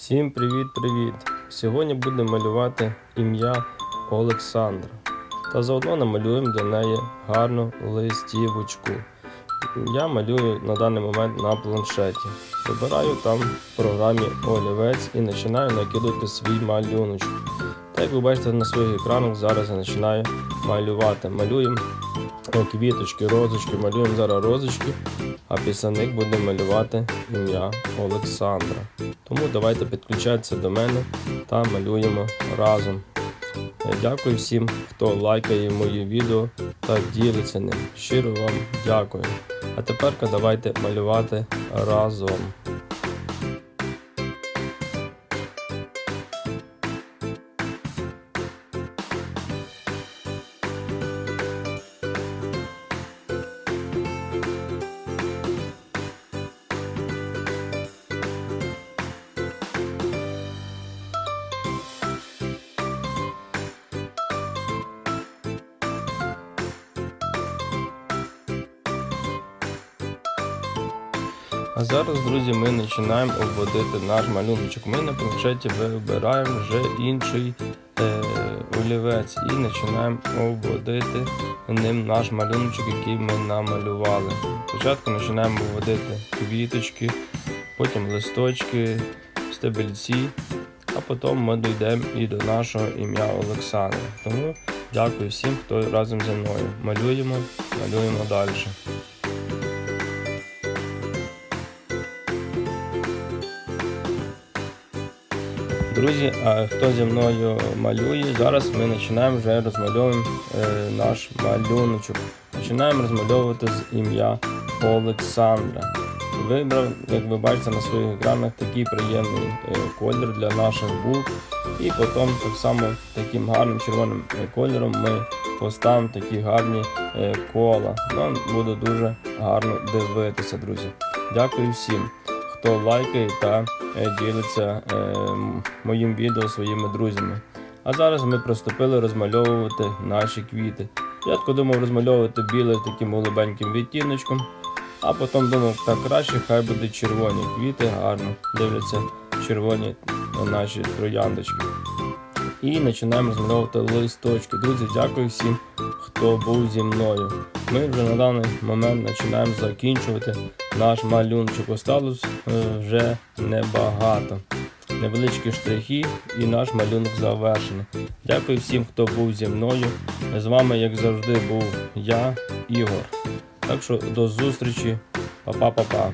Всім привіт-привіт! Сьогодні будемо малювати ім'я Олександра. Та заодно намалюємо для неї гарну листівочку. Я малюю на даний момент на планшеті. Вибираю там в програмі олівець і починаю накидати свій малюночок. Так як ви бачите на своїх екранах, зараз я починаю малювати. Малюємо е, квіточки, розочки, малюємо зараз розочки, а після них будемо малювати ім'я Олександра. Тому давайте підключайтеся до мене та малюємо разом. Е, Дякую всім, хто лайкає мої відео та ділиться ним. Щиро вам дякую. А тепер давайте малювати разом. А зараз, друзі, ми починаємо обводити наш малюночок. Ми на планшеті вибираємо вже інший е, олівець і починаємо обводити ним наш малюночок, який ми намалювали. Спочатку починаємо обводити квіточки, потім листочки, стебельці, а потім ми дійдемо і до нашого ім'я Олександра. Тому дякую всім, хто разом зі мною. Малюємо, малюємо далі. Друзі, а хто зі мною малює, зараз ми починаємо вже розмальовуємо е, наш малюночок. Починаємо розмальовувати з ім'я Олександра. Вибрав, як ви бачите на своїх екранах, такий приємний е, колір для наших букв. І потім так само таким гарним червоним е, кольором ми поставимо такі гарні кола. Нам буде дуже гарно дивитися, друзі. Дякую всім хто лайкає та е, ділиться е, моїм відео своїми друзями. А зараз ми приступили розмальовувати наші квіти. Спочатку думав розмальовувати біле таким голубеньким відтіночком, а потім думав, так краще хай буде червоні квіти, гарно дивляться червоні наші трояндочки. І починаємо розмальовувати листочки. Друзі, дякую всім, хто був зі мною. Ми вже на даний момент починаємо закінчувати наш малюночок. Осталось е, вже небагато. Невеличкі штрихи і наш малюнок завершений. Дякую всім, хто був зі мною. З вами, як завжди, був я, Ігор. Так що до зустрічі. Па-па-па-па.